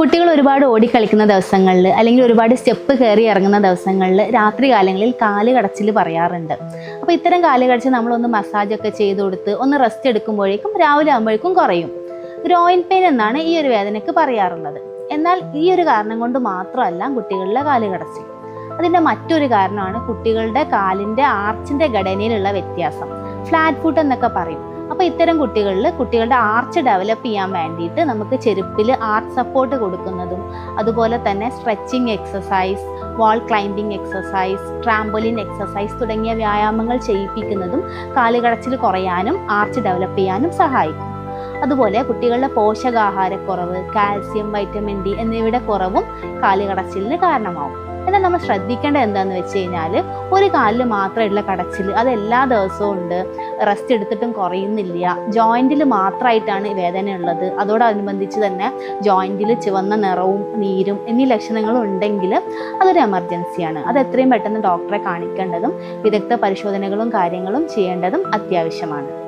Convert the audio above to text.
കുട്ടികൾ ഒരുപാട് ഓടിക്കളിക്കുന്ന ദിവസങ്ങളിൽ അല്ലെങ്കിൽ ഒരുപാട് സ്റ്റെപ്പ് കയറി ഇറങ്ങുന്ന ദിവസങ്ങളിൽ രാത്രി കാലങ്ങളിൽ കാൽ കടച്ചിൽ പറയാറുണ്ട്. അപ്പോൾ ഇത്തരം കാൽ കടച്ചിൽ നമ്മളൊന്ന് മസാജൊക്കെ ചെയ്ത് കൊടുത്ത് ഒന്ന് റെസ്റ്റ് എടുക്കുമ്പോഴേക്കും രാവിലെ ആകുമ്പോഴേക്കും കുറയും. ഗ്രോയിൻ പെയിൻ എന്നാണ് ഈ ഒരു വേദനയ്ക്ക് പറയാറുള്ളത്. എന്നാൽ ഈ ഒരു കാരണം കൊണ്ട് മാത്രമല്ല കുട്ടികളിലെ കാൽ കടച്ചിൽ. അതിന്റെ മറ്റൊരു കാരണമാണ് കുട്ടികളുടെ കാലിന്റെ ആർച്ചിന്റെ ഘടനയിലുള്ള വ്യത്യാസം. ഫ്ലാറ്റ് ഫുട്ട് എന്നൊക്കെ പറയും. അപ്പോൾ ഇത്തരം കുട്ടികളിൽ കുട്ടികളുടെ ആർച്ച് ഡെവലപ്പ് ചെയ്യാൻ വേണ്ടിയിട്ട് നമുക്ക് ചെരുപ്പിൽ ആർച്ച് സപ്പോർട്ട് കൊടുക്കുന്നതും അതുപോലെ തന്നെ stretching exercise wall climbing exercise trampoline exercise തുടങ്ങിയ വ്യായാമങ്ങൾ ചെയ്യിപ്പിക്കുന്നതും കാലുകടച്ചിൽ കുറയാനും ആർച്ച് ഡെവലപ്പ് ചെയ്യാനും സഹായിക്കും. അതുപോലെ കുട്ടികളുടെ പോഷകാഹാരക്കുറവ് കാൽസ്യം വൈറ്റമിൻ ഡി എന്നിവയുടെ കുറവും കാലുകടച്ചിലിന് കാരണമാവും. എന്നാൽ നമ്മൾ ശ്രദ്ധിക്കേണ്ടത് എന്താണെന്ന് വെച്ച് കഴിഞ്ഞാൽ ഒരു കാലിൽ മാത്രമുള്ള കടച്ചിൽ അത് എല്ലാ ദിവസവും ഉണ്ട്. റെസ്റ്റ് എടുത്തിട്ടും കുറയുന്നില്ല. ജോയിന്റിൽ മാത്രമായിട്ടാണ് വേദന ഉള്ളത്. അതോടനുബന്ധിച്ച് തന്നെ ജോയിന്റിൽ ചുവന്ന നിറവും നീരും എന്നീ ലക്ഷണങ്ങളും ഉണ്ടെങ്കിൽ അതൊരു എമർജൻസിയാണ് അത് എത്രയും പെട്ടെന്ന് ഡോക്ടറെ കാണിക്കേണ്ടതും വിദഗ്ധ പരിശോധനകളും കാര്യങ്ങളും ചെയ്യേണ്ടതും അത്യാവശ്യമാണ്.